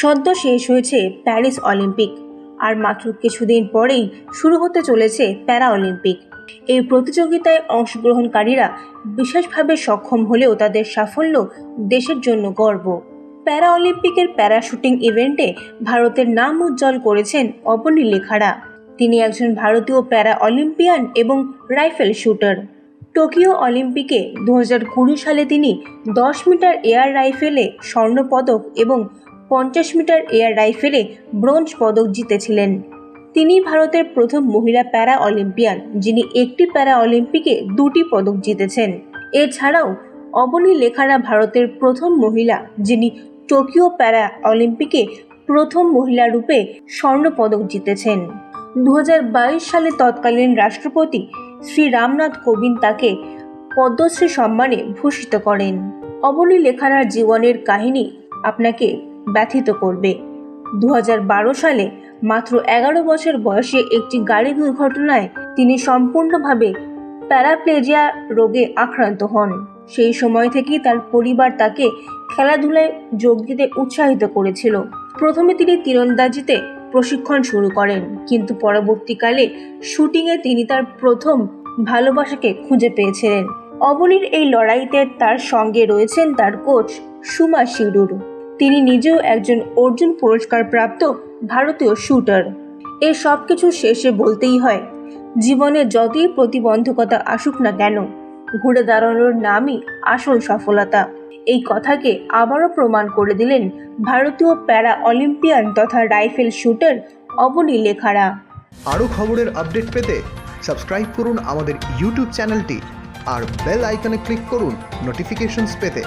সদ্য শেষ হয়েছে প্যারিস অলিম্পিক। আর মাত্র কিছুদিন পরেই শুরু হতে চলেছে প্যারা অলিম্পিক। এই প্রতিযোগিতায় অংশগ্রহণকারীরা বিশেষভাবে সক্ষম হলেও তাদের সাফল্য দেশের জন্য গর্ব। প্যারা অলিম্পিকের প্যারা শুটিং ইভেন্টে ভারতের নাম উজ্জ্বল করেছেন অবনী লেখারা। তিনি একজন ভারতীয় প্যারা অলিম্পিয়ান এবং রাইফেল শুটার। টোকিও অলিম্পিকে দু সালে তিনি দশ মিটার এয়ার রাইফেলে স্বর্ণপদক এবং পঞ্চাশ মিটার এয়ার রাইফেলে ব্রোঞ্জ পদক জিতেছিলেন। তিনি ভারতের প্রথম মহিলা প্যারা অলিম্পিয়ান যিনি একটি প্যারা অলিম্পিকে দুটি পদক জিতেছেন। এছাড়াও অবনী লেখারা ভারতের প্রথম মহিলা, যিনি টোকিও প্যারা অলিম্পিকে প্রথম মহিলা রূপে স্বর্ণপদক জিতেছেন। দু হাজার বাইশ সালে তৎকালীন রাষ্ট্রপতি শ্রী রামনাথ কোবিন্দ তাকে পদ্মশ্রী সম্মানে ভূষিত করেন। অবনী লেখারার জীবনের কাহিনী আপনাকে ব্যথিত করবে। দু হাজার বারো সালে মাত্র এগারো বছর বয়সে একটি গাড়ি দুর্ঘটনায় তিনি সম্পূর্ণভাবে প্যারাপ্লেজিয়া রোগে আক্রান্ত হন। সেই সময় থেকেই তার পরিবার তাকে খেলাধুলায় যোগ দিতে উৎসাহিত করেছিল। প্রথমে তিনি তীরন্দাজিতে প্রশিক্ষণ শুরু করেন, কিন্তু পরবর্তীকালে শুটিংয়ে তিনি তার প্রথম ভালোবাসাকে খুঁজে পেয়েছিলেন। অবনীর এই লড়াইতে তার সঙ্গে রয়েছেন তার কোচ সুমা শিরুর তিনি নিজেও একজন অর্জুন পুরস্কার প্রাপ্ত ভারতীয় শুটার। এ সব কিছু শেষে বলতেই হয়, জীবনে যতই প্রতিবন্ধকতা আসুক না কেন, ঘুরে দাঁড়ানোর নামই আসল সফলতা। এই কথাকে আবারও প্রমাণ করে দিলেন ভারতীয় প্যারা অলিম্পিয়ান তথা রাইফেল শুটার অবনী লেখারা। আরও খবরের আপডেট পেতে সাবস্ক্রাইব করুন আমাদের ইউটিউব চ্যানেলটি আর বেল আইকনে ক্লিক করুন নোটিফিকেশনস পেতে।